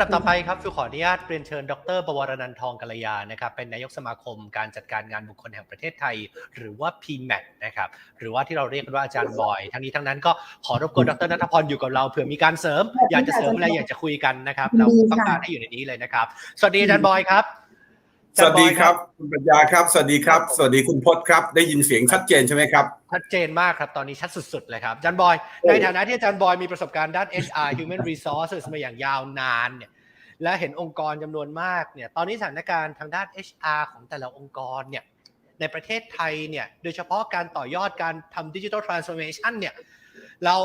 ลำดับต่อไปครับฟิวขออนุญาตเรียนเชิญ ดรบวรนันท์ทองกัลยานะครับเป็นนายกสมาคมการจัดการงานบุคคลแห่งประเทศไทย หรือว่า PMAT นะครับหรือว่าที่เราเรียกกันว่าอาจารย์บอย ทั้งนี้ทั้งนั้นก็ขอรบกวนดรนัทพรอยู่กับเราเผื่อมีการเสริม อยากจะเสริมอะไรอยากจะคุยกันนะครับ เราต้องการให้อยู่ในนี้เลยนะครับ สวัสดีอาจารย์บอยครับ สวัสดีครับ คุณปัญญาครับ สวัสดีครับ สวัสดีคุณพจน์ครับ ได้ยินเสียงชัดเจนใช่ไหมครับ ชัดเจนมากครับ ตอนนี้ชัดสุดๆเลยครับอาจารย์บอย ในฐานะที่อาจารย์บอยมีประสบการณ์ด้าน HR Human Resources มาอย่างยาวนานเนี่ย และเห็นองค์กรจำนวนมากเนี่ย ตอนนี้สถานการณ์ทางด้าน HR ของแต่ละองค์กรเนี่ย ในประเทศไทยเนี่ย โดยเฉพาะการต่อยอดการทำดิจิทัลทรานส์โอมชันเนี่ย เรา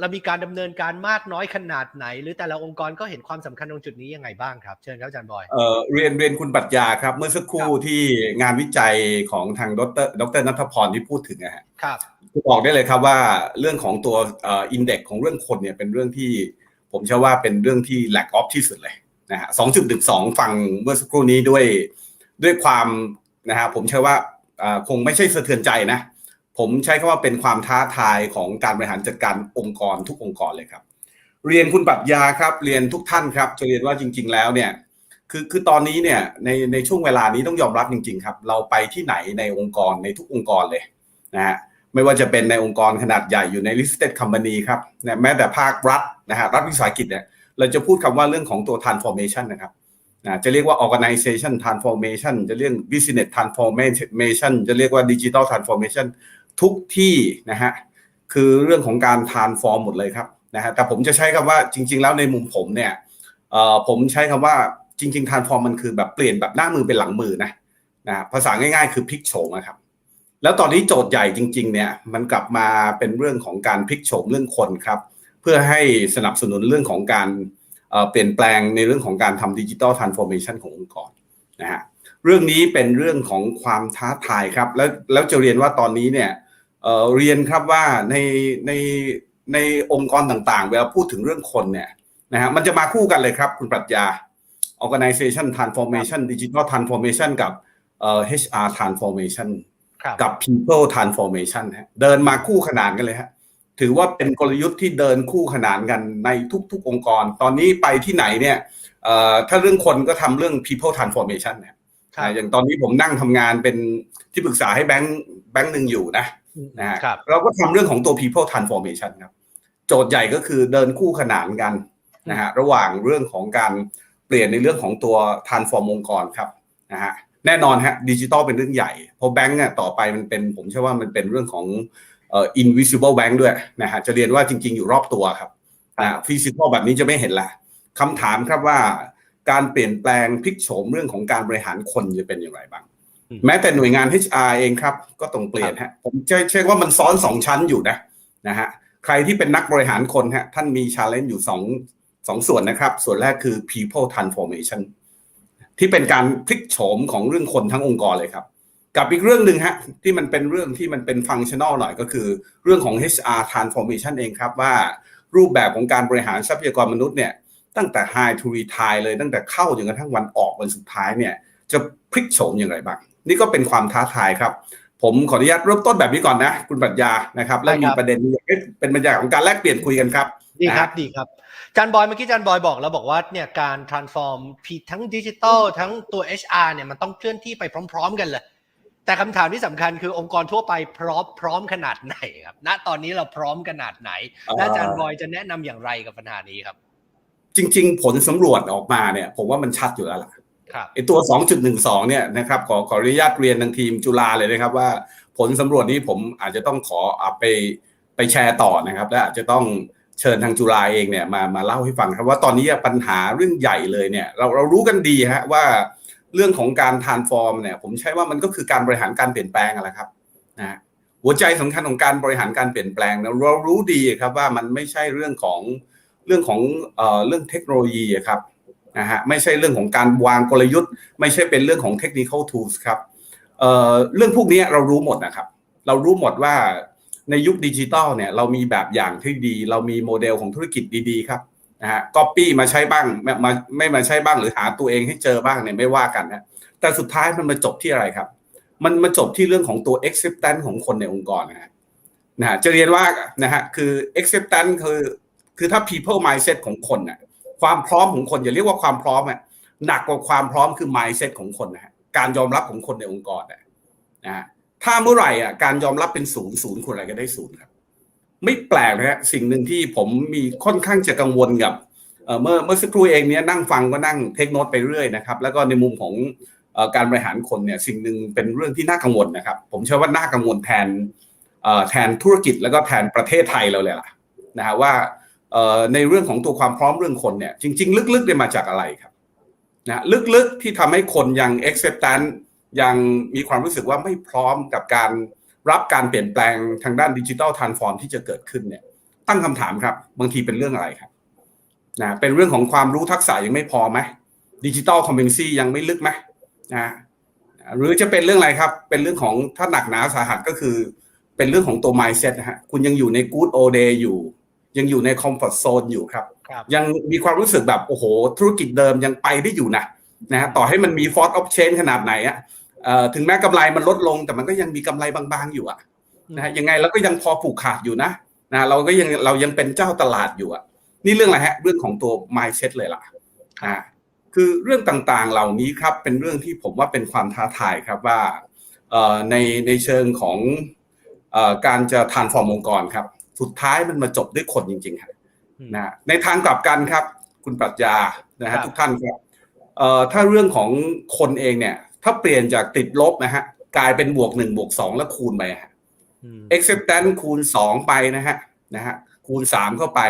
เรามีการดำเนินการมากน้อยขนาดไหน หรือแต่ละองค์กรก็เห็นความสำคัญตรงจุดนี้ยังไงบ้างครับ เชิญครับอาจารย์บอยเอ่อเรียนเรียนคุณปรัชญาครับ เมื่อสักครู่ที่งานวิจัยของทางดรดรนัทพรที่พูดถึงนะฮะครับบอกได้เลยครับว่าเรื่องของตัวเอ่ออินเด็กของเรื่องคนเนี่ยเป็นเรื่องที่ผมเชื่อว่าเป็นเรื่องที่แลกออฟที่สุดเลยนะฮะสองจุดหนึ่งสองฟังเมื่อสักครู่นี้ด้วยด้วยความนะฮะผมเชื่อว่าอ่าคงไม่ใช่สะเทือนใจนะ ผมใช้คำว่าเป็นความท้าทายของการบริหารจัดการองค์กรทุกองค์กรเลยครับ เรียนคุณปรัชญาครับ เรียนทุกท่านครับ จะเรียนว่าจริง ๆ แล้วเนี่ยคือคือตอนนี้เนี่ยในในช่วงเวลานี้ต้องยอมรับจริง ๆ ครับ เราไปที่ไหนในองค์กรในทุกองค์กรเลยนะฮะไม่ว่าจะเป็นในองค์กรขนาดใหญ่อยู่ใน listed company ครับนะแม้แต่ภาครัฐนะฮะรัฐวิสาหกิจเนี่ยเราจะพูดคำว่าเรื่องของตัว transformation นะครับนะจะเรียกว่า organization transformation จะเรียก business transformation จะเรียกว่า digital transformation ทุกที่นะฮะคือเรื่องของการ transform หมดเลยครับนะฮะแต่ผมจะใช้คำว่าจริง ๆ แล้วในมุมผมเนี่ยเอ่อผมใช้คำว่าจริงๆ transform มันคือแบบเปลี่ยนแบบหน้ามือเป็นหลังมือนะนะภาษาง่ายๆ คือพลิกโฉมนะครับแล้วตอนนี้โจทย์ใหญ่จริง ๆ เนี่ยมันกลับมาเป็นเรื่องของการพลิกโฉมเรื่องคนครับ เพื่อให้สนับสนุนเรื่องของการเปลี่ยนแปลงในเรื่องของการทำดิจิ t a ลทรานส์ฟอร์เมชันขององค์กรนะฮะเรื่องนี้เป็นเรื่องของความท้าทายครับ แล้วแล้วจะเรียนว่าตอนนี้เนี่ย เอ่อเรียนครับว่าในในในองค์กรต่างๆ เวลาพูดถึงเรื่องคนเนี่ยนะฮะมันจะมาคู่กันเลยครับคุณปรัชญา organization transformation digital transformation กับเอ่อ HR transformation ครับกับ people transformation ฮะเดินมาคู่ขนานกันเลยฮะถือว่าเป็นกลยุทธ์ที่เดินคู่ขนานกันในทุก ๆ องค์กร ตอนนี้ไปที่ไหนเนี่ยเอ่อถ้าเรื่องคนก็ทำเรื่อง people transformation นะครับอ่าอย่างตอนนี้ผมนั่งทำงานเป็นที่ปรึกษาให้แบงค์แบงค์หนึ่งอยู่นะ นะฮะครับเราก็ทำเรื่องของตัว people transformation ครับ โจทย์ใหญ่ก็คือเดินคู่ขนานกันนะฮะระหว่างเรื่องของการเปลี่ยนในเรื่องของตัว transform องค์กรครับนะฮะแน่นอนฮะดิจิตอลเป็นเรื่องใหญ่ เพราะแบงก์เนี่ยต่อไปมันเป็นผมเชื่อว่ามันเป็นเรื่องของเอ่อ invisible bank ด้วยนะฮะจะเรียนว่าจริง ๆ อยู่รอบตัวครับอ่า physical แบบนี้จะไม่เห็นละคำถามครับว่าการเปลี่ยนแปลงพลิกโฉมเรื่องของการบริหารคนจะเป็นอย่างไรบ้างอืม แม้แต่หน่วยงาน HR เองครับ ก็ต้องเปลี่ยนฮะผมใช้ใช้ว่ามันซ้อนสองชั้นอยู่นะนะฮะใครที่เป็นนักบริหารคนฮะท่านมี challenge อยู่สองสองส่วนนะครับ ส่วนแรกคือ people transformation ที่เป็นการพลิกโฉมของเรื่องคนทั้งองค์กรเลยครับ กับอีกเรื่องหนึ่งฮะที่มันเป็นเรื่องที่มันเป็นฟังชั่นอลหน่อยก็คือ เรื่องของ HR transformation เองครับว่ารูปแบบของการบริหารทรัพยากรมนุษย์เนี่ยตั้งแต่ high to retire เลยตั้งแต่เข้าจนกระทั่งวันออกวันสุดท้ายเนี่ย จะพลิกโฉมอย่างไรบ้างนี่ก็เป็นความท้าทายครับ ผมขออนุญาตเริ่มต้นแบบนี้ก่อนนะ คุณปรัชญานะครับ แล้วมีได้ครับประเด็นนี้เป็นบรรยากาศของการแลกเปลี่ยนคุยกันครับดีครับนะฮะดีครับอาจารย์บอยเมื่อกี้อาจารย์บอยบอกแล้วบอกว่าเนี่ยการ transform ผิดทั้งดิจิ t a ลทั้งตัว HR เนี่ยมันต้องเคลื่อนที่ไปพร้อม ๆ กันเลย แต่คำถามที่สำคัญคือองค์กรทั่วไปพร้อมพร้อมขนาดไหนครับณตอนนี้เราพร้อมขนาดไหนและอาจารย์บอยจะแนะนำอย่างไรกับปัญหานี้ครับ จริง ๆ ผลสำรวจออกมาเนี่ย ผมว่ามันชัดอยู่แล้วล่ะครับ ไอตัว 2.12 เนี่ยนะครับขอขออนุญาตเรียนทางทีมจุฬาเลยนะครับว่าผลสำรวจนี้ผมอาจจะต้องขออไปไปแชร์ต่อนะครับ และอาจจะต้องเชิญทางจุฬาเองเนี่ยมามาเล่าให้ฟังครับว่าตอนนี้ปัญหาเรื่องใหญ่เลยเนี่ยเราเรารู้กันดีฮะว่าเรื่องของการทานฟอร์มเนี่ยผมใช้ว่ามันก็คือการบริหารการเปลี่ยนแปลงอะไรครับนะหัวใจสำคัญของการบริหารการเปลี่ยนแปลงนะเรารู้ดีครับว่ามันไม่ใช่เรื่องของเรื่องของเอ่อเรื่องเทคโนโลยีครับ นะฮะไม่ใช่เรื่องของการวางกลยุทธ์ ไม่ใช่เป็นเรื่องของเทคนิคอลทูสครับเอ่อเรื่องพวกนี้เรารู้หมดนะครับ เรารู้หมดว่าในยุคดิจิตอลเนี่ยเรามีแบบอย่างที่ดี เรามีโมเดลของธุรกิจดีๆครับนะฮะก๊อปปี้มาใช้บ้างไม่มาไม่มาใช้บ้างหรือหาตัวเองให้เจอบ้างเนี่ยไม่ว่ากันนะแต่สุดท้ายมันมาจบที่อะไรครับ มันมาจบที่เรื่องของตัว acceptance ของคนในองค์กรนะฮะนะฮะจะเรียนว่านะฮะคือ acceptance คือคือถ้า people mindset ของคนน่ะ ความพร้อมของคนอย่าเรียกว่าความพร้อมอะหนักกว่าความพร้อมคือ mindset ของคนนะฮะการยอมรับของคนในองค์กรนะนะฮะถ้าเมื่อไหร่อะการยอมรับเป็นศูนย์ศูนย์คนอะไรก็ได้ศูนย์ครับ ไม่แปลกนะฮะสิ่งหนึ่งที่ผมมีค่อนข้างจะกังวลกับเมื่อเมื่อสักครู่เองเนี้ยนั่งฟังก็นั่งเทคโนตไปเรื่อยนะครับ แล้วก็ในมุมของการบริหารคนเนี่ยสิ่งหนึ่งเป็นเรื่องที่น่ากังวลนะครับ ผมเชื่อว่าน่ากังวลแทนแทนธุรกิจแล้วก็แทนประเทศไทยเราเลยล่ะนะฮะว่า ในเรื่องของตัวความพร้อมเรื่องคนเนี่ยจริง ๆ ลึกๆเนี่ยมาจากอะไรครับนะลึกๆที่ทำให้คนยัง acceptance ยังมีความรู้สึกว่าไม่พร้อมกับการรับการเปลี่ยนแปลงทางด้านดิจิทัลทรานส์ฟอร์มที่จะเกิดขึ้นเนี่ยตั้งคำถามครับ บางทีเป็นเรื่องอะไรครับนะเป็นเรื่องของความรู้ทักษะยังไม่พอไหมดิจิ t a ลคอมเ e นซียังไม่ลึกไหมนะหรือจะเป็นเรื่องอะไรครับ เป็นเรื่องของถ้าหนักหนาสาหัสก็คือ เป็นเรื่องของตัว mindset นะฮะคุณยังอยู่ใน good old day อยู่ ยังอยู่ใน comfort zone อยู่ครับครับ ยังมีความรู้สึกแบบโอ้โห ธุรกิจเดิมยังไปได้อยู่นะนะฮะต่อให้มันมี force of change ขนาดไหนอะเอ่อถึงแม้กำไรมันลดลง แต่มันก็ยังมีกำไรบางๆอยู่อะนะฮะยังไงเราก็ยังพอผูกขาดอยู่นะนะเราก็ยังเรายังเป็นเจ้าตลาดอยู่อะนี่เรื่องอะไรฮะเรื่องของตัว mindset เลยล่ะอ่าคือเรื่องต่างๆเหล่านี้ครับเป็นเรื่องที่ผมว่าเป็นความท้าทายครับว่าเอ่อในในเชิงของเอ่อการจะทานฟอร์มองค์กรครับ สุดท้ายมันมาจบด้วยคนจริงๆครับนะในทางกลับกันครับ คุณปรัชญานะครัฮะบทุกท่านครับเอ่อถ้าเรื่องของคนเองเนี่ย ถ้าเปลี่ยนจากติดลบนะฮะกลายเป็นบวกหนึ่งบวกสองแล้วคูณไปฮะอืม acceptance คูณสองไปนะฮะนะฮะคูณสามเข้าไป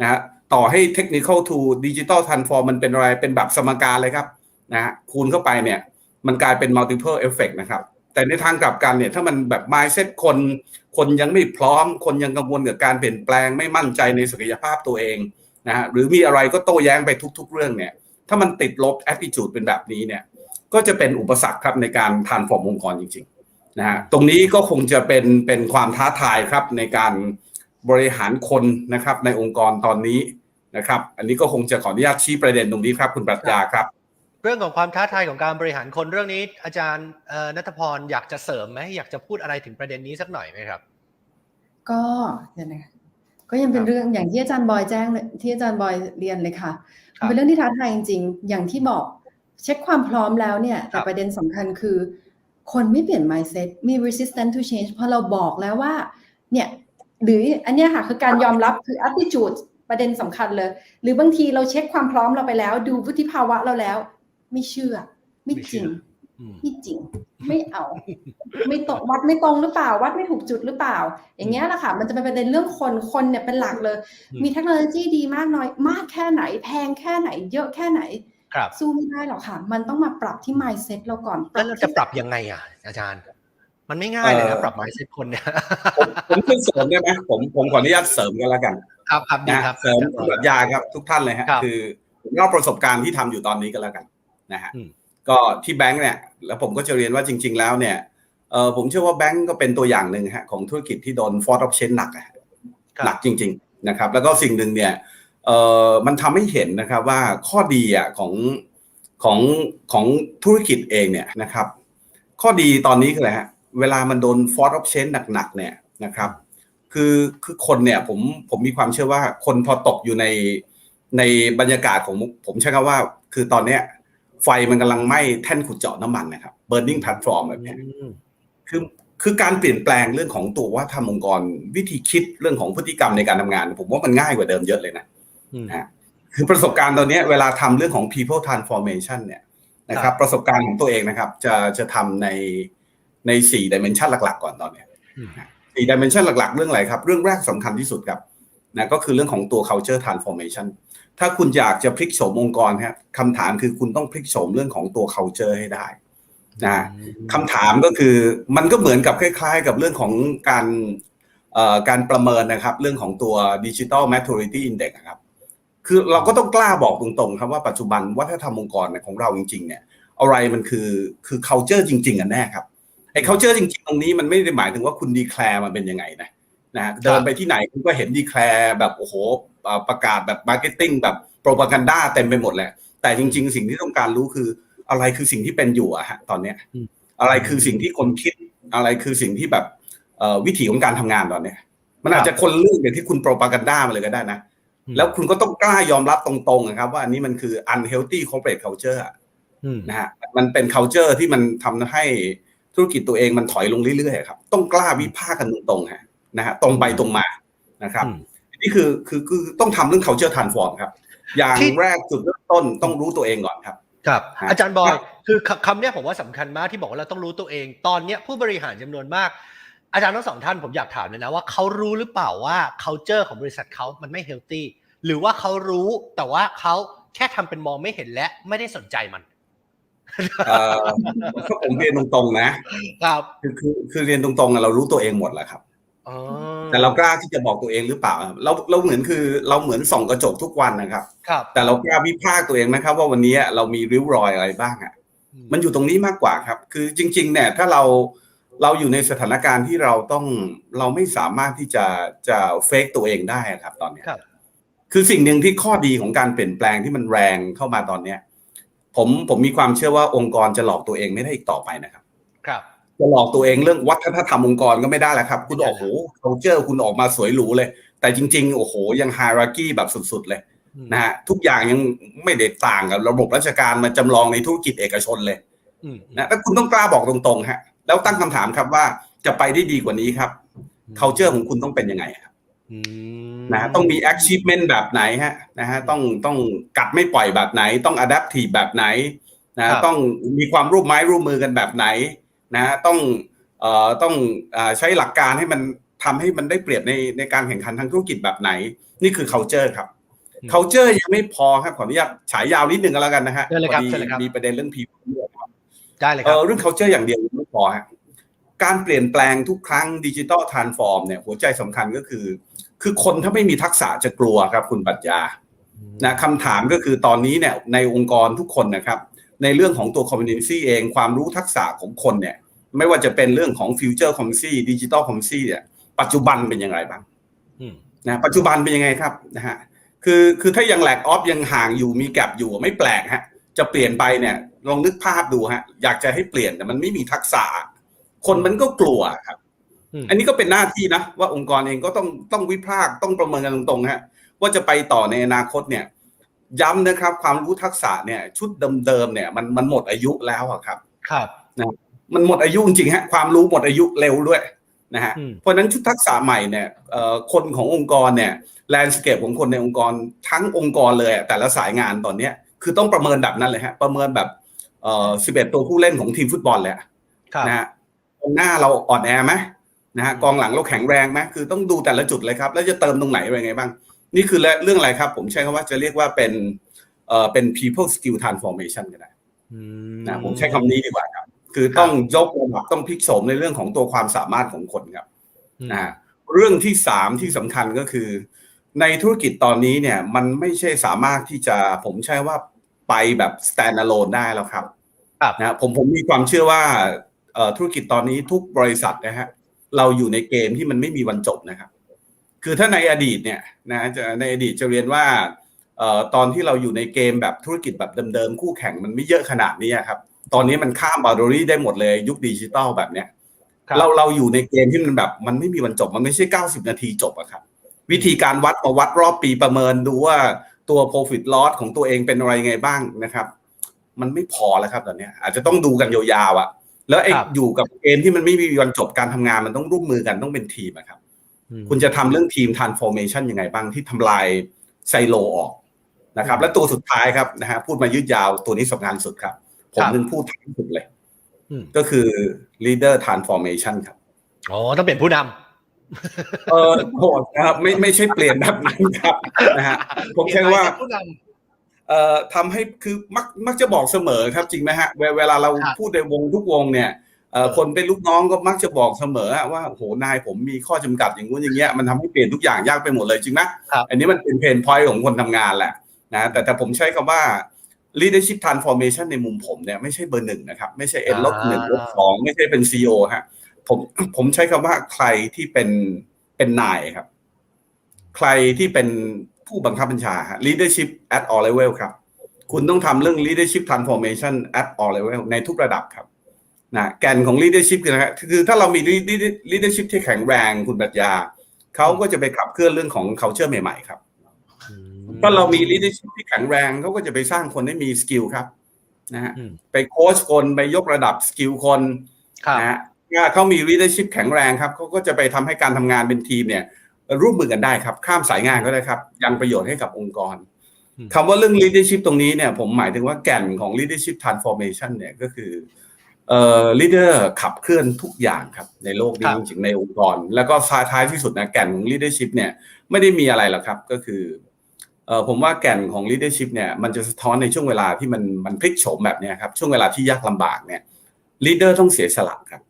นะฮะต่อให้ technical tool digital transform มันเป็นอะไรเป็นแบบสมการเลยครับนะฮะคูณเข้าไปเนี่ย มันกลายเป็น multiple effect นะครับ แต่ในทางกลับกันเนี่ย ถ้ามันแบบ mindset คน คนยังไม่พร้อม คนยังกังวลกับการเปลี่ยนแปลงไม่มั่นใจในศักยภาพตัวเองนะฮะหรือมีอะไรก็โต้แย้งไปทุก ๆ เรื่องเนี่ย ถ้ามันติดลบ attitude เป็นแบบนี้เนี่ย ก็จะเป็นอุปสรรคครับในการทานฟอร์มองค์กรจริงๆนะฮะตรงนี้ก็คงจะเป็นเป็นความท้าทายครับในการบริหารคนนะครับในองค์กรตอนนี้นะครับ อันนี้ก็คงจะขออนุญาตชี้ประเด็นตรงนี้ครับคุณปรัชญาครับ เรื่องของความท้าทายของการบริหารคนเรื่องนี้ อาจารย์เอ่อนัทพรอยากจะเสริมไหมอยากจะพูดอะไรถึงประเด็นนี้สักหน่อยไหมครับ ก็เดี๋ยวนะก็ยังเป็นเรื่องอย่างที่อาจารย์บอยแจ้งเลยที่อาจารย์บอยเรียนเลยค่ะครับมันเป็นเรื่องที่ท้าทายจริงๆ อย่างที่บอกเช็คความพร้อมแล้วเนี่ยครัแต่บประเด็นสำคัญคือ คนไม่เปลี่ยน mindset มี resistant to change พอเราบอกแล้วว่าเนี่ยหรืออันเนี้ยค่ะคือการยอมรับคือ attitude ประเด็นสำคัญเลย หรือบางทีเราเช็คความพร้อมเราไปแล้ว ดูวุฒิภาวะเราแล้ว ไม่เชื่อ ไม่ไม่จเชื่ริองอืมไม่จริง ไม่เอา ไม่ตรงวัดไม่ตรงหรือเปล่า วัดไม่ถูกจุดหรือเปล่า อย่างเงี้ยแหละค่ะ มันจะเป็นประเด็นเรื่องคนคนเนี่ยเป็นหลักเลยอืมมีเทคโนโลยีดีมากน้อย มากแค่ไหน แพงแค่ไหน เยอะแค่ไหนครับสู้ไม่ได้หรอกค่ะ มันต้องมาปรับที่ mindset เราก่อนแล้วเราจะปรับยังไงอะ อาจารย์ มันไม่ง่ายเลยเอ่นะอปรับ mindset คนเนี่ยผมผมช่วยเสริมได้ไหมผมผมขออนุญาตเสริมกันแล้วกัน ครับครับดีนะครับเสริมคุณปรัชญาครับทุกท่านเลยฮะครับคือผมเล่าประสบการณ์ที่ทำอยู่ตอนนี้ก็แล้วกัน นะฮะอืมก็ที่แบงค์เนี่ยแล้วผมก็จะเรียนว่าจริง ๆ แล้วเนี่ยเออผมเชื่อว่าแบงค์ก็เป็นตัวอย่างหนึ่งฮะของธุรกิจที่โดนฟอร์ดออฟเชนหนักอะฮะครับหนักจริง ๆ นะครับ แล้วก็สิ่งหนึ่งเนี่ยเออมันทำให้เห็นนะครับว่าข้อดีอะของของของธุรกิจเองเนี่ยนะครับ ข้อดีตอนนี้คืออะไรฮะเวลามันโดนฟอร์ดออฟเชนหนักๆเนี่ยนะครับ คือคือคนเนี่ยผมผมมีความเชื่อว่าคนพอตกอยู่ในในบรรยากาศของผมใช้คำว่า คือตอนเนี้ย ไฟมันกำลังไหม้แท่นขุดเจาะน้ำมันนะครับ burning platform แบบเนี้ยอืมคือคือการเปลี่ยนแปลงเรื่องของตัวว่าทำองค์กรวิธีคิดเรื่องของพฤติกรรมในการทำงาน ผมว่ามันง่ายกว่าเดิมเยอะเลยนะอืมนะฮะคือประสบการณ์ตอนเนี้ยเวลาทำเรื่องของ people transformation เนี่ยนะคครัรับบประสบการณ์ของตัวเองนะครับ จะจะทำในในสี่ดิเมนชันหลัก ๆ ก่อนตอนเนี้ยอืมสี่ดิเมนชันหลัก ๆ เรื่องอะไรครับ เรื่องแรกสำคัญที่สุดครับ นะก็คือเรื่องของตัว culture transformation ถ้าคุณอยากจะพลิกโฉมองค์กรครับคำถามคือคุณต้องพลิกโฉมเรื่องของตัว culture ให้ได้นะคำถามก็คือมันก็เหมือนกับคล้ายๆ กับเรื่องของการเอ่อการประเมินนะครับ เรื่องของตัว Digital Maturity Index นะครับคือเราก็ต้องกล้าบอกตรงๆ ครับว่าปัจจุบันวัฒนธรรมองค์กรเนี่ยของเราจริงๆเนี่ยอะไรมันคือคือ culture จริง ๆ กันแน่ครับไอ้ culture จริง ๆ ตรงนี้มันไม่ได้หมายถึงว่าคุณดีแคลร์มันเป็นยังไงนะ นะฮะเดินไปที่ไหนคุณก็เห็นดีแคลร์แบบโอ้โหเอ่อประกาศแบบมาร์เก็ตติ้งแบบโปรปากันดาเต็มไปหมดแหละแต่จริง ๆ สิ่งที่ต้องการรู้คือ อะไรคือสิ่งที่เป็นอยู่อะฮะตอนเนี้ยอืมอะไรคือสิ่งที่คนคิดอะไรคือสิ่งที่แบบเอ่อวิถีของการทำงานตอนเนี้ย มันอาจจะคนละเรื่องอย่างที่คุณโปรปากันด้ามาเลยก็ได้นะอืมแล้วคุณก็ต้องกล้ายอมรับตรงๆนะครับ ว่าอันนี้มันคือ unhealthy corporate culture อะอืมนะฮะมันเป็น culture ที่มันทำให้ธุรกิจตัวเองมันถอยลงเรื่อยๆครับ ต้องกล้าวิพากษ์กันตรงๆฮะ นะฮะตรงไปตรงมานะครับอืมนี่คือคือคือต้องทำเรื่อง culture transform ครับ อย่างที่แรกจุดเริ่มต้นต้องรู้ตัวเองก่อนครับครับฮะอาจารย์บอยคือคคำเนี้ยผมว่าสำคัญมากที่บอกว่าเราต้องรู้ตัวเอง ตอนเนี้ยผู้บริหารจำนวนมาก อาจารย์ทั้งสองท่านผมอยากถามเลยนะว่าเขารู้หรือเปล่าว่า culture ของบริษัทเขามันไม่ healthy หรือว่าเขารู้แต่ว่าเขาแค่ทำเป็นมองไม่เห็นและไม่ได้สนใจมันเอ่อถ้าผมเรียนตรงๆนะครับ คือคือคือเรียนตรงๆอะเรารู้ตัวเองหมดแหละครับอ๋อ แต่เรากล้าที่จะบอกตัวเองหรือเปล่าครับเราเราเหมือนคือเราเหมือนส่องกระจกทุกวันนะครับครับแต่เรากล้าวิพากษ์ตัวเองไหมครับ ว่าวันนี้เรามีริ้วรอยอะไรบ้างอะมันอยู่ตรงนี้มากกว่าครับ คือจริง ๆ เนี่ยถ้าเราเราอยู่ในสถานการณ์ที่เราต้องเราไม่สามารถที่จะจะเฟกตัวเองได้อะครับ ตอนเนี้ยครับคือสิ่งหนึ่งที่ข้อดีของการเปลี่ยนแปลงที่มันแรงเข้ามาตอนเนี้ย ผมผมมีความเชื่อว่าองค์กรจะหลอกตัวเองไม่ได้อีกต่อไปนะครับ ครับ จะหลอกตัวเองเรื่องวัฒนธรรมองค์กรก็ไม่ได้แล้วครับ คุณไม่ได้โอ้โห culture คุณออกมาสวยหรูเลย แต่จริง ๆ โอ้โห ยัง hierarchy แบบสุดๆเลยอืมนะฮะทุกอย่างยังไม่ได้ต่างกับระบบราชการมาจำลองในธุรกิจเอกชนเลยอืมนะแต่คุณต้องกล้าบอกตรงๆฮะแล้วตั้งคำถามครับว่าจะไปได้ดีกว่านี้ครับ culture ของคุณต้องเป็นยังไงครับอืมนะฮะต้องมี achievement แบบไหนฮะนะฮะต้องต้องกัดไม่ปล่อยแบบไหน ต้อง adaptive แบบไหนนะฮะต้องมีความร่วมไม้ร่วมมือกันแบบไหน นะฮะต้องเอ่อต้องเอ่อใช้หลักการให้มันทำให้มันได้เปรียบในในการแข่งขันทางธุรกิจแบบไหน นี่คือ culture ครับ culture ยังไม่พอครับขออนุญาตฉายยาวนิดนึงก็แล้วกันนะฮะเชิญเลยครับพอดีเชิญเลยครับมีประเด็นเรื่อง people ด้วยครับได้เลยคเอรับอเรื่อง culture อย่างเดียวยังไม่พอฮะการเปลี่ยนแปลงทุกครั้งดิจิ t a ลทรานส์ฟอร์มเนี่ยหัวใจสำคัญก็คือ คือคนถ้าไม่มีทักษะจะกลัวครับคุณปรัชญานะคำถามก็คือตอนนี้เนี่ยในองค์กรทุกคนนะครับ ในเรื่องของตัว community เองความรู้ทักษะของคนเนี่ย ไม่ว่าจะเป็นเรื่องของ future community digital community เนี่ยปัจจุบันเป็นอย่างไรบ้างอืมนะปัจจุบันเป็นยังไงครับนะฮะคือคือถ้ายังแหลกออฟยังห่างอยู่มีแกลบอยู่ไม่แปลกฮะจะเปลี่ยนไปเนี่ยลองนึกภาพดูฮะอยากจะให้เปลี่ยนแต่มันไม่มีทักษะ คนมันก็กลัวครับอืมอันนี้ก็เป็นหน้าที่นะ ว่าองค์กรเองก็ต้องต้องวิพากษ์ต้องประเมินกันตรงๆฮะว่าจะไปต่อในอนาคตเนี่ย ย้ำนะครับ ความรู้ทักษะเนี่ย ชุดเดิมๆเนี่ย มันมันหมดอายุแล้วอะครับ ครับ มันหมดอายุจริงๆฮะความรู้หมดอายุเร็วด้วยนะฮะอืมเพราะฉะนั้นชุดทักษะใหม่เนี่ยเอ่อคนขององค์กรเนี่ยแลนด์สเคปของคนในองค์กรทั้งองค์กรเลยอะแต่ละสายงานตอนเนี้ยคือต้องประเมินแบบนั้นเลยฮะประเมินแบบเอ่อสิบเอ็ดตัวผู้เล่นของทีมฟุตบอลเลยอะครับนะฮะกองหน้าเราอ่อนแอไหมนะฮะกองหลังเราแข็งแรงไหมคือต้องดูแต่ละจุดเลยครับ แล้วจะเติมตรงไหนอะไรไงบ้าง นี่คือเรื่องอะไรครับ ผมใช้คำว่าจะเรียกว่าเป็นเอ่อเป็น people skill transformation ก็ได้อืนะผมใช้คำนี้ดีกว่าครับ คือต้องยกระดับต้องพลิกโฉมในเรื่องของตัวความสามารถของคนครับอืมนะฮะเรื่องที่สามที่สำคัญก็คือ ในธุรกิจตอนนี้เนี่ยมันไม่ใช่สามารถที่จะผมใช้ว่าไปแบบ stand alone ได้แล้วครับครับนะฮะผมผมมีความเชื่อว่าเอ่อธุรกิจตอนนี้ทุกบริษัทนะฮะเราอยู่ในเกมที่มันไม่มีวันจบนะครับ คือถ้าในอดีตเนี่ยนะจะในอดีตจะเรียนว่าเอ่อตอนที่เราอยู่ในเกมแบบธุรกิจแบบเดิมๆคู่แข่งมันไม่เยอะขนาดนี้ครับ ตอนนี้มันข้ามบาร์ดอรี่ได้หมดเลย ยุคดิจิตอลแบบเนี้ยครับเราเราอยู่ในเกมที่มันแบบ มันไม่มีวันจบมันไม่ใช่ 90 นาทีจบอะครับ วิธีการวัดมาวัดรอบปีประเมินดูว่าตัว profit loss ของตัวเองเป็นอะไรไงบ้างนะครับ มันไม่พอแล้วครับตอนเนี้ยอาจจะต้องดูกันยาวๆอะแล้วไอ้ครับอยู่กับเกมที่มันไม่มีวันจบการทำงานมันต้องร่วมมือกันต้องเป็นทีมอะครับอืมคุณจะทำเรื่องทีม transformation ยังไงบ้างที่ทำลายไซโลออกนะครับ และตัวสุดท้ายครับนะฮะพูดมายืดยาวตัวนี้สำคัญสุดครับ ผมครับนึงพูดท้ายสุดเลยอืมก็คือ leader transformation ครับอ๋อต้องเปลี่ยนผู้นเออโหดนะครับไม่ไม่ใช่เปลี่ยนแบบนั้นครับนะฮะำผมใช้ว่าเปลี่ยนผู้นเอ่อทำให้คือมักมักจะบอกเสมอครับจริงไหมฮะเวเวลาเราครับพูดในวงทุกวงเนี่ยเอ่อคนเป็นลูกน้องก็มักจะบอกเสมออะว่าโอ้โหนายผมมีข้อจำกัดอย่างงู้นอย่างเงี้ยมันทำให้เปลี่ยนทุกอย่างยากไปหมดเลยจริงนะครับอันนี้มันเป็นเพนพอยต์ของคนทำงานแหละนะแต่แต่ผมใช้คำว่า leadership transformation ในมุมผมเนี่ยไม่ใช่เบอร์หนึ่งนะครับ ไม่ใช่ n ลบหนึ่งลบสองไม่ใช่เป็น CEO ฮะผมผมใช้คำว่าใครที่เป็นเป็นนายครับ ใครที่เป็นผู้บังคับบัญชาฮะ leadership at all level ครับ คุณต้องทำเรื่อง leadership transformation at all level ในทุกระดับครับนะแก่นของ leadership คือนะฮะคือถ้าเรามี leader- leadership ที่แข็งแรงคุณปรัชญาเขาก็จะไปขับเคลื่อนเรื่องของ culture ใหม่ๆครับำอืมถ้าเรามี leadership ที่แข็งแรงเขาก็จะไปสร้างคนให้มีสกิลครับนะฮะอืมไปโค้ชคนไปยกระดับสกิลคนครับนะฮะถ้าเขามี leadership แข็งแรงครับเขาก็จะไปทำให้การทำงานเป็นทีมเนี่ยร่วมมือกันได้ครับ ข้ามสายงานก็ได้ครับ ยังประโยชน์ให้กับองค์กรอืมคำว่าเรื่อง leadership ตรงนี้เนี่ยผมหมายถึงว่าแก่นของ leadership transformation เนี่ยก็คือเอ่อ leader ขับเคลื่อนทุกอย่างครับในโลกนี้จริงๆในองค์กร แล้วก็ท้ายที่สุดนะแก่นของ leadership เนี่ยไม่ได้มีอะไรหรอกครับ ก็คือ เออผมว่าแก่นของ leadership เนี่ยมันจะสะท้อนในช่วงเวลาที่มันมันพลิกโฉมแบบนี้ครับช่วงเวลาที่ยากลำบากเนี่ย leader ต้องเสียสละครับ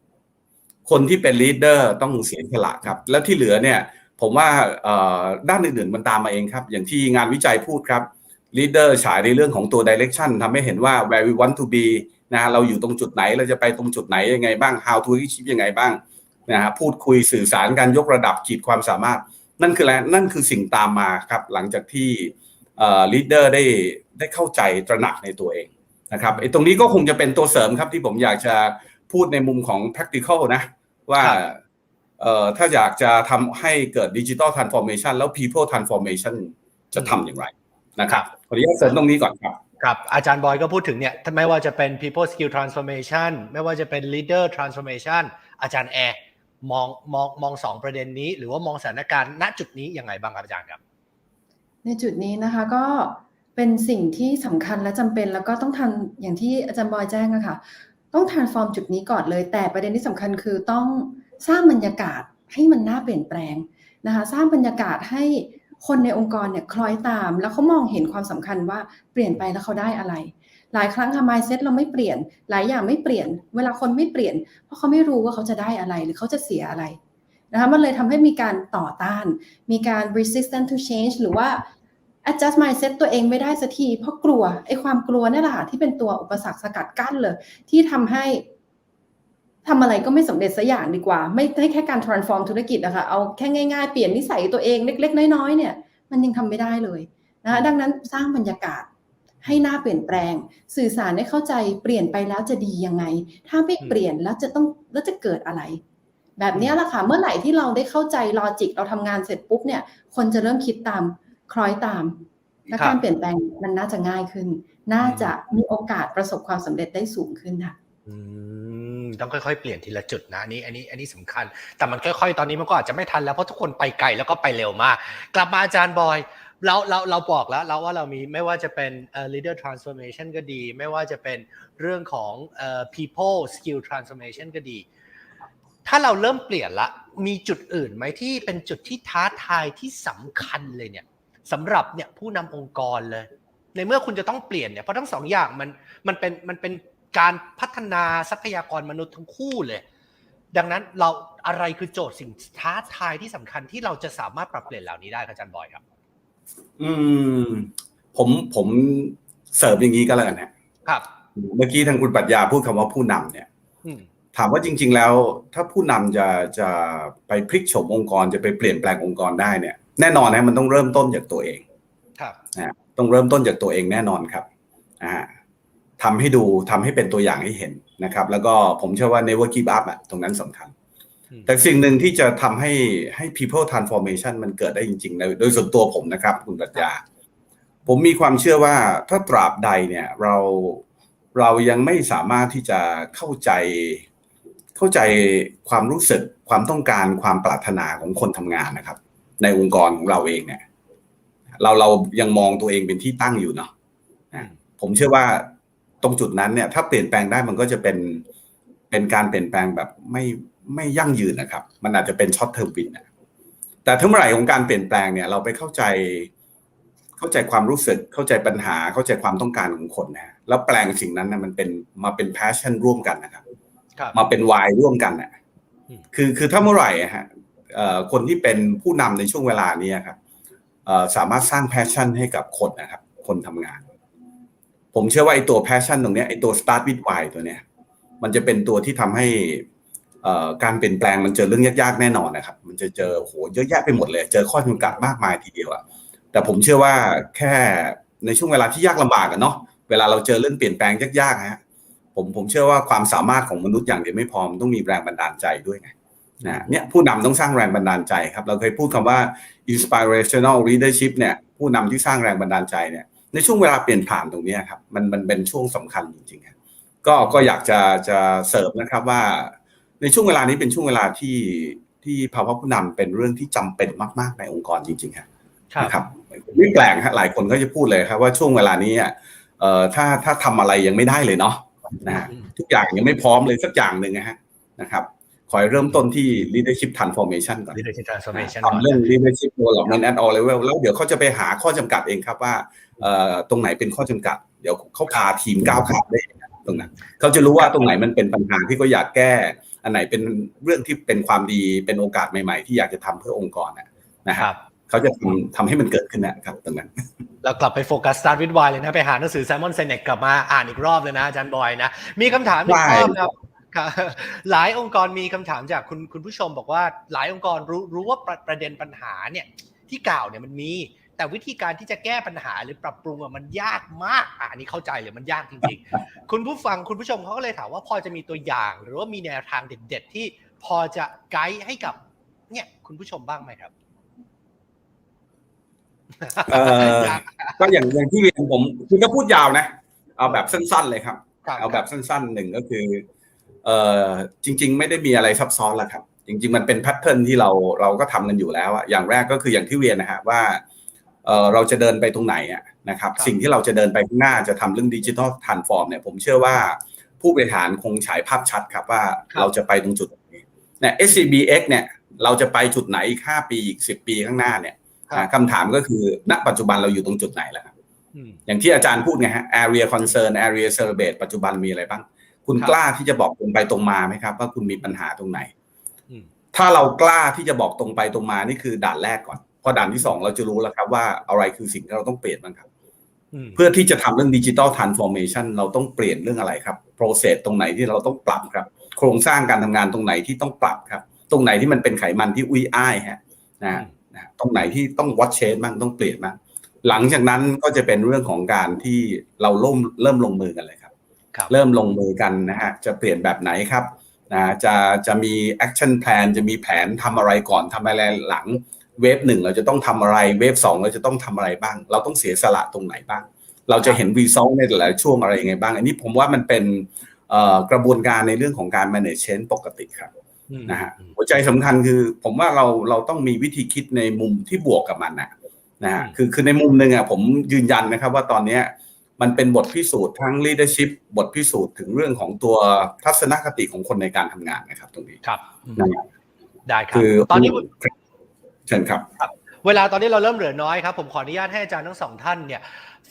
คนที่เป็น leader ต้องเสียสละครับ แล้วที่เหลือเนี่ยผมว่าเอ่อด้านอื่นๆมันตามมาเองครับ อย่างที่งานวิจัยพูดครับ leader ฉายในเรื่องของตัว direction ทำให้เห็นว่า where we want to be นะฮะเราอยู่ตรงจุดไหนเราจะไปตรงจุดไหนยังไงบ้าง how to achieve ยังไงบ้างนะฮะพูดคุยสื่อสารการยกระดับขีดความสามารถ นั่นคืออะไรนั่นคือสิ่งตามมาครับหลังจากที่เอ่อ leader ได้ได้เข้าใจตระหนักในตัวเองนะครับไอ้ตรงนี้ก็คงจะเป็นตัวเสริมครับที่ผมอยากจะพูดในมุมของ practical นะ ว่าครับเอ่อถ้าอยากจะทำให้เกิดดิจิ t a ลทรานส์ฟอร์เมชันแล้ว people transformation จะทำอย่างไรนะครับขออนุญาตเสริมตรงนี้ก่อนครับครับอาจารย์บอยก็พูดถึงเนี่ยไม่ว่าจะเป็น people skill transformation ไม่ว่าจะเป็น leader transformation อาจารย์แอร์ มองมองมองสองประเด็นนี้ หรือว่ามองสถานการณ์ณจุดนี้ยังไงบ้างครับอาจารย์ครับ ในจุดนี้นะคะก็เป็นสิ่งที่สำคัญและจำเป็นแล้วก็ต้องทำอย่างที่อาจารย์บอยแจ้งอะค่ะ ต้อง transform จุดนี้ก่อนเลย แต่ประเด็นที่สำคัญคือต้องสร้างบรรยากาศให้มันน่าเปลี่ยนแปลงนะคะ สร้างบรรยากาศให้คนในองค์กรเนี่ยคล้อยตาม แล้วเขามองเห็นความสำคัญว่าเปลี่ยนไปแล้วเขาได้อะไร หลายครั้งค่ะ mindset เราไม่เปลี่ยน หลายอย่างไม่เปลี่ยน เวลาคนไม่เปลี่ยน เพราะเขาไม่รู้ว่าเขาจะได้อะไรหรือเขาจะเสียอะไรนะคะมันเลยทำให้มีการต่อต้าน มีการ resistant to change หรือว่า adjust mindset ตัวเองไม่ได้สักที เพราะกลัวไอ้ความกลัวนี่แหละค่ะที่เป็นตัวอุปสรรคสกัดกั้นเลย ที่ทำให้ทำอะไรก็ไม่สำเร็จสักอย่างดีกว่า ไม่ได้แค่การ transform ธุรกิจนะคะเอาแค่ง่ายๆ เปลี่ยนนิสัยตัวเองเล็ก ๆ น้อยๆเนี่ย มันยังทำไม่ได้เลยนะะดังนั้นสร้างบรรยากาศ ให้หน้าเปลี่ยนแปลง สื่อสารให้เข้าใจเปลี่ยนไปแล้วจะดียังไง ถ้าไม่เปลี่ยนแล้วจะต้องแล้วจะเกิดอะไร แบบเนี้ยแหละค่ะเมื่อไหร่ที่เราได้เข้าใจลอจิกเราทำงานเสร็จปุ๊บเนี่ย คนจะเริ่มคิดตามคล้อยตามและครับการเปลี่ยนแปลงมันน่าจะง่ายขึ้น น่าจะมีโอกาสประสบความสำเร็จได้สูงขึ้นค่ะอืมต้องค่อยๆ เปลี่ยนทีละจุดนะอันนี้อันนี้อันนี้สำคัญ แต่มันค่อยๆ ตอนนี้มันก็อาจจะไม่ทันแล้วเพราะทุกคนไปไกลแล้วก็ไปเร็วมาก กลับมาอาจารย์บอย เราเราเราบอกแล้วเราว่าเรามีไม่ว่าจะเป็น leader transformation ก็ดี ไม่ว่าจะเป็นเรื่องของ people skill transformation ก็ดี ถ้าเราเริ่มเปลี่ยนละ มีจุดอื่นไหมที่เป็นจุดที่ท้าทายที่สำคัญเลยเนี่ยสำหรับเนี่ยผู้นำองค์กรเลย ในเมื่อคุณจะต้องเปลี่ยนเนี่ยเพราะทั้งสองอย่างมันมันเป็นมันเป็นการพัฒนาทรัพยากรมนุษย์ทั้งคู่เลย ดังนั้นเราอะไรคือโจทย์สิ่งท้าทายที่สำคัญที่เราจะสามารถปรับเปลี่ยนเหล่านี้ได้ครับอาจารย์บอยครับ อืม ผมผมเสริมอย่างนี้ก็แล้วกันนะครับ เมื่อกี้ทางคุณปรัชญาพูดคำว่าผู้นำเนี่ยอืม ถามว่าจริง ๆ แล้ว ถ้าผู้นำจะจะไปพลิกโฉมองค์กรจะไปเปลี่ยนแปลงองค์กรได้เนี่ย แน่นอนนะมันต้องเริ่มต้นจากตัวเอง ครับนะต้องเริ่มต้นจากตัวเองแน่นอนครับอ่าทำให้ดูทำให้เป็นตัวอย่างให้เห็นนะครับ แล้วก็ผมเชื่อว่า never give up อะตรงนั้นสำคัญอืม แต่สิ่งหนึ่งที่จะทำให้ให้ people transformation มันเกิดได้จริงๆในโดยส่วนตัวผมนะครับ คุณปรัชญา ผมมีความเชื่อว่าถ้าตราบใดเนี่ยเราเรายังไม่สามารถที่จะเข้าใจเข้าใจความรู้สึกความต้องการความปรารถนาของคนทำงานนะครับ ในองค์กรของเราเองเนี่ย เราเรายังมองตัวเองเป็นที่ตั้งอยู่เนาะอะผมเชื่อว่าตรงจุดนั้นเนี่ย ถ้าเปลี่ยนแปลงได้มันก็จะเป็นเป็นการเปลี่ยนแปลงแบบไม่ ไม่ยั่งยืนนะครับ มันอาจจะเป็นช็อตเทอมวินนะแต่ถ้าเมื่อไหร่ของการเปลี่ยนแปลงเนี่ยเราไปเข้าใจ เข้าใจความรู้สึกเข้าใจปัญหาเข้าใจความต้องการของคนนะฮะแล้วแปลงสิ่งนั้นนะมันเป็นมาเป็น passion ร่วมกันนะครับครับมาเป็นวายร่วมกันน่ะอืมคือคือถ้าเมื่อไหร่อะฮะเอ่อคนที่เป็นผู้นำในช่วงเวลานี้ครับเอ่อสามารถสร้างแพชชั่นให้กับคนนะครับ คนทำงาน ผมเชื่อว่าไอ้ตัวแพชชั่นตรงเนี้ยไอ้ตัว start with why ตัวเนี้ย มันจะเป็นตัวที่ทำให้เอ่อ การเปลี่ยนแปลงมันเจอเรื่องยากๆแน่นอนนะครับ มันจะเจอโหเยอะแยะไปหมดเลย เจอข้อจำกัดมากมายทีเดียวอะแต่ผมเชื่อว่าแค่ในช่วงเวลาที่ยากลำบากอะเนาะเวลาเราเจอเรื่องเปลี่ยนแปลงยากๆฮะผมผมเชื่อว่าความสามารถของมนุษย์อย่างเดียวไม่พอมันต้องมีแรงบันดาลใจด้วยไงนะเนี่ยผู้นำต้องสร้างแรงบันดาลใจครับ เราเคยพูดคำว่า inspirational leadership เนี่ยผู้นำที่สร้างแรงบันดาลใจเนี่ยในช่วงเวลาเปลี่ยนผ่านตรงนี้ครับมันมันเป็นช่วงสำคัญจริงๆครับก็ก็อยากจะจะเสริมนะครับว่า ในช่วงเวลานี้เป็นช่วงเวลาที่ที่ภาวะผู้นำเป็นเรื่องที่จำเป็นมาก ๆ ในองค์กรจริงๆครับครับนะครับไม่แปลกฮะหลายคนก็จะพูดเลยครับว่าช่วงเวลานี้อะเอ่อถ้าถ้าทำอะไรยังไม่ได้เลยเนาะนะฮะทุกอย่างยังไม่พร้อมเลยสักอย่างหนึ่งนะฮะนะครับขอให้เริ่มต้นที่ leadership transformation ก่อน leadership transformation ทำเรื่อง leadership development at all level แล้วเดี๋ยวเขาจะไปหาข้อจำกัดเองครับว่าเอ่อตรงไหนเป็นข้อจำกัด เดี๋ยวเขาพาทีมก้าวข้ามได้เองตรงนั้นเขาจะรู้ว่าตรงไหนมันเป็นปัญหาที่เขาอยากแก้ อันไหนเป็นเรื่องที่เป็นความดีเป็นโอกาสใหม่ ๆ ที่อยากจะทำเพื่อองค์กรนะนะคครัรับบเขาจะทำทำให้มันเกิดขึ้นนะครับตรงนั้นเรากลับไปโฟกัส start with why เลยนะ ไปหาหนังสือ Simon Sinek กลับมาอ่านอีกรอบเลยนะอาจารย์บอยนะ มีคำถามอีกได้รอบครับครับหลายองค์กรมีคำถามจากคุณคุณผู้ชมบอกว่าหลายองค์กรรู้รู้ว่าประประเด็นปัญหาเนี่ยที่กล่าวเนี่ยมันมี แต่วิธีการที่จะแก้ปัญหาหรือปรับปรุงอะมันยากมากอะอันนี้เข้าใจเลยมันยากจริงๆ คุณผู้ฟังคุณผู้ชมเขาก็เลยถามว่าพอจะมีตัวอย่าง หรือว่ามีแนวทางเด็ด ๆ ที่พอจะไกด์ให้กับ เนี่ยคุณผู้ชมบ้างไหมครับเอ่อก็อย่างอย่างที่เรียนผมคือก็พูดยาวนะ เอาแบบสั้น ๆ เลยครับ เอาแบบสั้นๆหนึ่งก็คือเอ่อจริง ๆ ไม่ได้มีอะไรซับซ้อนหรอกครับ จริง ๆ มันเป็นแพทเทิร์นที่เราเราก็ทำกันอยู่แล้วอะอย่างแรกก็คืออย่างที่เรียนนะฮะว่า เอ่อเราจะเดินไปตรงไหนอะนะครับครับ สิ่งที่เราจะเดินไปข้างหน้าจะทำเรื่องดิจิทัลทรานส์ฟอร์มเนี่ยผมเชื่อว่าผู้บริหารคงฉายภาพชัดครับว่าเราจะไปตรงจุดไหนเนี่ย SCBX เนี่ยเราจะไปจุดไหนอีก5ปีอีก10ปีข้างหน้าเนี่ยครับอ่าคำถามก็คือณปัจจุบันเราอยู่ตรงจุดไหนแล้วครับอืมอย่างที่อาจารย์พูดไงฮะ area concern area celebrate ปัจจุบันมีอะไรบ้าง คุณครับกล้าที่จะบอกตรงไปตรงมาไหมครับ ว่าคุณมีปัญหาตรงไหนอืมถ้าเรากล้าที่จะบอกตรงไปตรงมานี่คือด่านแรกก่อนพ อด่านที่สองเราจะรู้แล้วครับว่าอะไรคือสิ่งที่เราต้องเปลี่ยนบ้างครับอืมเพื่อที่จะทำเรื่องดิจิ t a ลทรานส์ฟอร์เมชันเราต้องเปลี่ยนเรื่องอะไรครับ process ตรงไหนที่เราต้องปรับครับ โครงสร้างการทำงานตรงไหนที่ต้องปรับครับ ตรงไหนที่มันเป็นไขมันที่อุ้ยอ้ายฮะนะฮะนะฮะตรงไหนที่ต้องวัดเชนบ้างต้องเปลี่ยนบ้างหลังจากนั้นก็จะเป็นเรื่องของการที่เราเริ่มเริ่มลงมือกันเลยครับครับเริ่มลงมือกันนะฮะจะเปลี่ยนแบบไหนครับนะจะจะมี action plan จะมีแผนทำอะไรก่อนทำอะไรหลัง เวฟหนึ่งเราจะต้องทำอะไรเวฟสองเราจะต้องทำอะไรบ้าง เราต้องเสียสละตรงไหนบ้าง เราจะเห็น result ในแต่ละช่วงอะไรยังไงบ้าง อันนี้ผมว่ามันเป็นเอ่อกระบวนการในเรื่องของการ manage change ปกติครับอืมนะฮะหัวใจสำคัญคือผมว่าเราเราต้องมีวิธีคิดในมุมที่บวกกับมันนะนะฮะอืมคือคือในมุมหนึ่งอะผมยืนยันนะครับว่าตอนเนี้ยมันเป็นบทพิสูจน์ทั้ง leadership บทพิสูจน์ถึงเรื่องของตัวทัศนคติของคนในการทำงานนะครับ ตรงนี้ครับอืมนะฮะได้ครับคือตอนนี้ เชิญครับ เวลาตอนนี้เราเริ่มเหลือน้อยครับ ผมขออนุญาตให้อาจารย์ทั้งสองท่านเนี่ย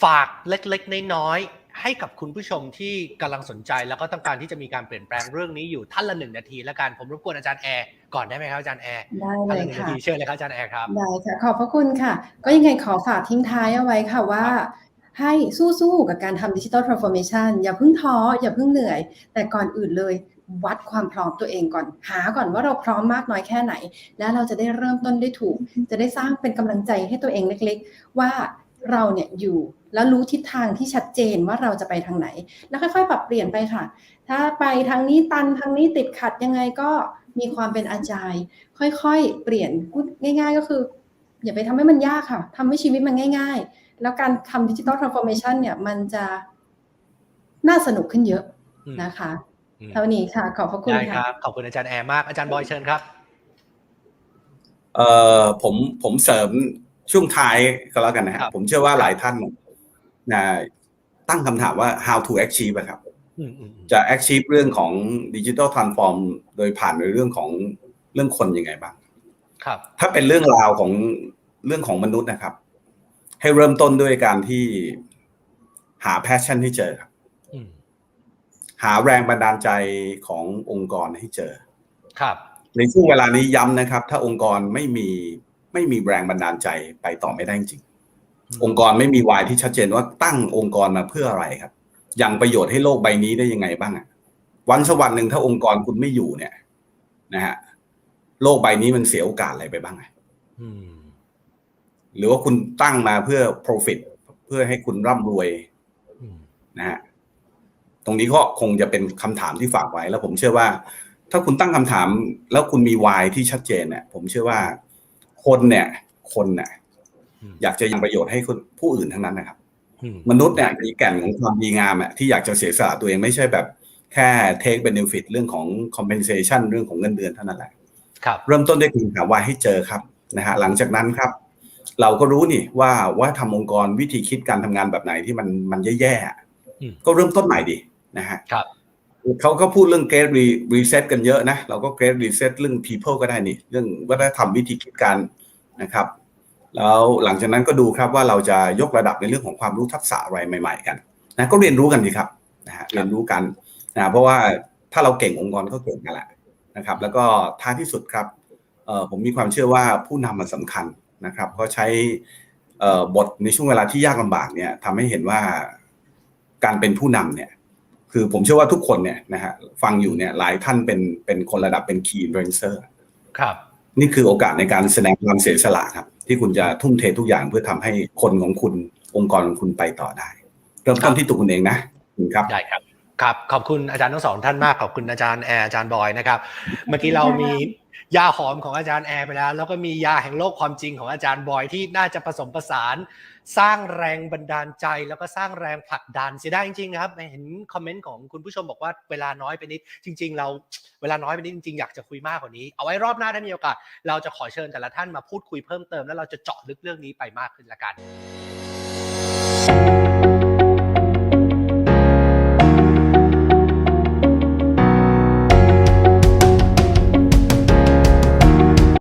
ฝากเล็กๆน้อยๆให้กับคุณผู้ชมที่กำลังสนใจแล้วก็ต้องการที่จะมีการเปลี่ยนแปลงเรื่องนี้อยู่ท่านละหนึ่งนาทีแล้วกันผมรบกวนอาจารย์แอร์ก่อนได้ไหมครับอาจารย์แอร์ได้ท่านเลละยหนึ่งนาค่ะทีเชิญเลยครับอาจารย์แอร์ครับได้ค่ะขอบพระคุณค่ะ ก็ยังไงขอฝากทิ้งท้ายเอาไว้ค่ะว่าให้สู้ๆกับการทำดิจิ t a ลทรานส์ฟอร์เมชันอย่าเพิ่งท้ออย่าเพิ่งเหนื่อย แต่ก่อนอื่นเลย วัดความพร้อมตัวเองก่อน หาก่อนว่าเราพร้อมมากน้อยแค่ไหน แล้วเราจะได้เริ่มต้นได้ถูก จะได้สร้างเป็นกำลังใจให้ตัวเองเล็ก ๆ ว่าเราเนี่ยอยู่แล้วรู้ทิศทางที่ชัดเจนว่าเราจะไปทางไหน แล้วค่อยๆ ปรับเปลี่ยนไปค่ะ ถ้าไปทางนี้ตันทางนี้ติดขัดยังไงก็มีความเป็นอาจายค่อยๆ เปลี่ยนพูดง่าย ๆ ก็คือ อย่าไปทำให้มันยากค่ะทำให้ชีวิตมันง่าย ๆ แล้วการทำดิจิ t a ลทรานส์ฟอร์เมชันเนี่ยมันจะน่าสนุกขึ้นเยอะอืมนะคะอืม เท่านี้ค่ะ ขอบพระคุณได้คค่ะรับขอบคุณอาจารย์แอร์มาก อาจารย์บอยเชิญครับ เอ่อผมผมเสริมช่วงท้ายก็แล้วกันนะฮะครับผมเชื่อว่าหลายท่านนะตั้งคำถามว่า how to achieve อะครับอืมอืมอืมจะ achieve เรื่องของดิจิ t a ลทรานส์ฟอร์มโดยผ่านในเรื่องของเรื่องคนยังไงบ้าง ครับ ถ้าเป็นเรื่องราวของเรื่องของมนุษย์นะครับ ให้เริ่มต้นด้วยการที่หาแพชชั่นให้เจอครับอืม หาแรงบันดาลใจขององค์กรให้เจอ ครับ ในช่วงเวลานี้ย้ำนะครับ ถ้าองค์กรไม่มีไม่มีแรงบันดาลใจไปต่อไม่ได้จริง องค์กรไม่มีวายที่ชัดเจนว่าตั้งองค์กรมาเพื่ออะไรครับยังประโยชน์ให้โลกใบนี้ได้ยังไงบ้างอะวันสกวันหนึ่งถ้าองค์กรคุณไม่อยู่เนี่ย นะฮะโลกใบนี้มันเสียโอกาสอะไรไปบ้างอะอืมหรือว่าคุณตั้งมาเพื่อ profit เพื่อให้คุณร่ำรวยอืมนะฮะ ตรงนี้ก็คงจะเป็นคำถามที่ฝากไว้ แล้วผมเชื่อว่า ถ้าคุณตั้งคำถาม แล้วคุณมี why ที่ชัดเจนเนี่ยผมเชื่อว่าคนเนี่ย คนเนี่ยอืมอยากจะยังประโยชน์ให้คนผู้อื่นทั้งนั้นนะครับอืมมนุษย์เนี่ยมีแก่นของความดีงามอะที่อยากจะเสียสละตัวเองไม่ใช่แบบ แค่ take benefit เรื่องของ compensation เรื่องของเงินเดือนเท่านั้นแหละครับเริ่มต้นด้วยคุณหาวายให้เจอครับนะฮะหลังจากนั้นครับ เราก็รู้นี่ว่าว่าทำองค์กรวิธีคิดการทำงานแบบไหนที่มันมันแย่ๆอะอืมก็เริ่มต้นใหม่ดี นะฮะครับเขาก็พูดเรื่อง great re- reset กันเยอะนะ เราก็ great reset เรื่อง people ก็ได้นี่ เรื่องวัฒนธรรมวิธีคิดการนะครับ แล้วหลังจากนั้นก็ดูครับว่าเราจะยกระดับในเรื่องของความรู้ทักษะอะไรใหม่ ๆ กันนะก็เรียนรู้กันดีครับนะฮะเรียนรู้กันนะเพราะว่าถ้าเราเก่งองค์กรก็เก่งกันแหละนะครับ แล้วก็ท้ายที่สุดครับเอ่อผมมีความเชื่อว่าผู้นำมันสำคัญนะครับ ก็ใช้เอ่อบทในช่วงเวลาที่ยากลำบากเนี่ยทำให้เห็นว่าการเป็นผู้นำเนี่ย คือผมเชื่อว่าทุกคนเนี่ยนะฮะฟังอยู่เนี่ยหลายท่านเป็นเป็นคนระดับเป็น key influencer ครับนี่คือโอกาสในการแสดงความเสียสละครับ ที่คุณจะทุ่มเททุกอย่างเพื่อทำให้คนของคุณองค์กรของคุณไปต่อได้ เริ่มต้นที่ตัวคุณเองนะขอบคุณครับได้ครับครับขอบคุณอาจารย์ทั้งสองท่านมากขอบคุณอาจารย์แอร์อาจารย์บอยนะครับ เมื่อกี้เรามียาหอมของอาจารย์แอร์ไปแล้ว แล้วก็มียาแห่งโลกความจริงของอาจารย์บอยที่น่าจะผสมผสาน สร้างแรงบันดาลใจแล้วก็สร้างแรงผลักดันเสียดายจริงๆครับเห็นคอมเมนต์ของคุณผู้ชมบอกว่าเวลาน้อยไปนิดจริง ๆ เราเวลาน้อยไปนิดจริงๆอยากจะคุยมากกว่านี้ เอาไว้รอบหน้าถ้ามีโอกาสเราจะขอเชิญแต่ละท่านมาพูดคุยเพิ่มเติมแล้วเราจะเจาะลึกเรื่องนี้ไปมากขึ้นละกัน